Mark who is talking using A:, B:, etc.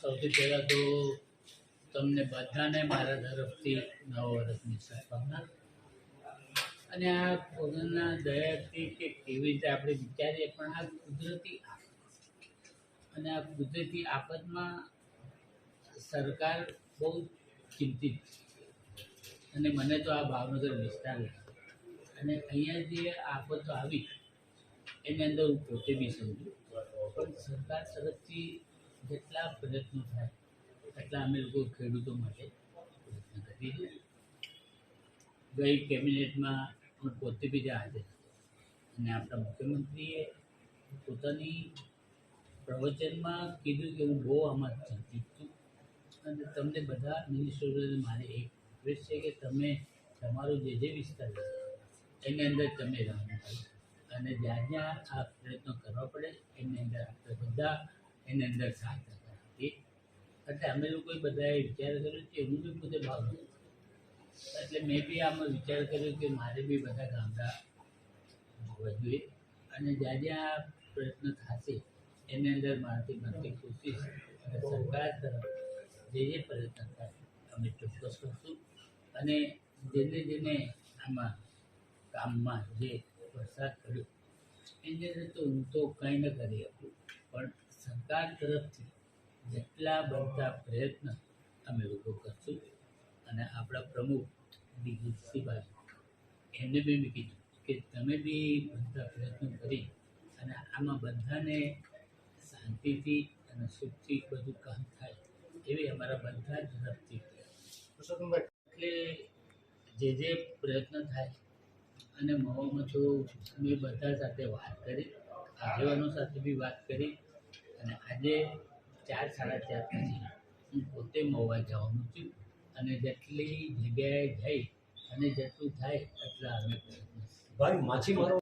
A: સૌથી પહેલાં તો તમને બધાને મારા તરફથી નવ વર્ષની શુભકામના. અને આ કોરોના દયાથી કે કેવી રીતે આપણે વિચારીએ પણ આ કુદરતી આફત. અને આ કુદરતી આફતમાં સરકાર બહુ ચિંતિત છે. અને મને તો આ ભાવનગર વિસ્તાર લાગે અને અહીંયા જે આફતો આવી એની અંદર હું પોતે બી સમજુ પણ સરકાર તરફથી જેટલા પ્રયત્નો થાય, એટલા અમે લોકો ખેડૂતો માટે પ્રયત્ન કરીએ ગઈ કેબિનેટમાં હું પોતે બી ત્યાં હાજર અને આપણા મુખ્યમંત્રીએ પોતાની પ્રવચનમાં કીધું કે હું બહુ આમાં ચિંતિત છું. અને તમને બધા મિનિસ્ટરોને મારે એક રિક્વેસ્ટ છે કે તમે તમારો જે જે વિસ્તાર છે, એની અંદર તમે રહેવાનું અને જ્યાં જ્યાં આ પ્રયત્નો કરવા પડે, એની અંદર આપણે બધા એની અંદર સહકાર આપીએ એટલે અમે લોકોએ બધાએ વિચાર કર્યો કે હું બી પોતે ભાવ એટલે મેં બી આમાં વિચાર કર્યો કે મારે બી બધા ગામડા જોવા જોઈએ. અને જ્યાં જ્યાં પ્રયત્ન થશે, એની અંદર મારાથી બનતી કોશિશ અને સરકાર તરફ જે જે પ્રયત્ન થાય, અમે ચોક્કસ કરશું. અને જેને જેને આમાં કામમાં જે વરસાદ પડ્યો એની અંદર તો હું તો કંઈ ન કરી શકું પણ સરકાર તરફથી જેટલા બનતા પ્રયત્ન અમે લોકો કરશું. અને આપણા પ્રમુખ દિગ્વિજયભાઈ એમને બી મેં કીધું કે તમે બી બનતા પ્રયત્નો કરી અને આમાં બધાને શાંતિથી અને સુખથી બધું કામ થાય એવી અમારા બધા જ તરફથી. એટલે જે જે પ્રયત્ન થાય અને મહોમાં જો મેં બધા સાથે વાત કરી, આગેવાનો સાથે બી વાત કરી, અને આજે ચાર સાડા ચાર પછી હું પોતે મહુવા જવાનું છું અને જેટલી જગ્યાએ જઈ અને જેટલું થાય એટલા અમે
B: ભાઈ, માછીમારો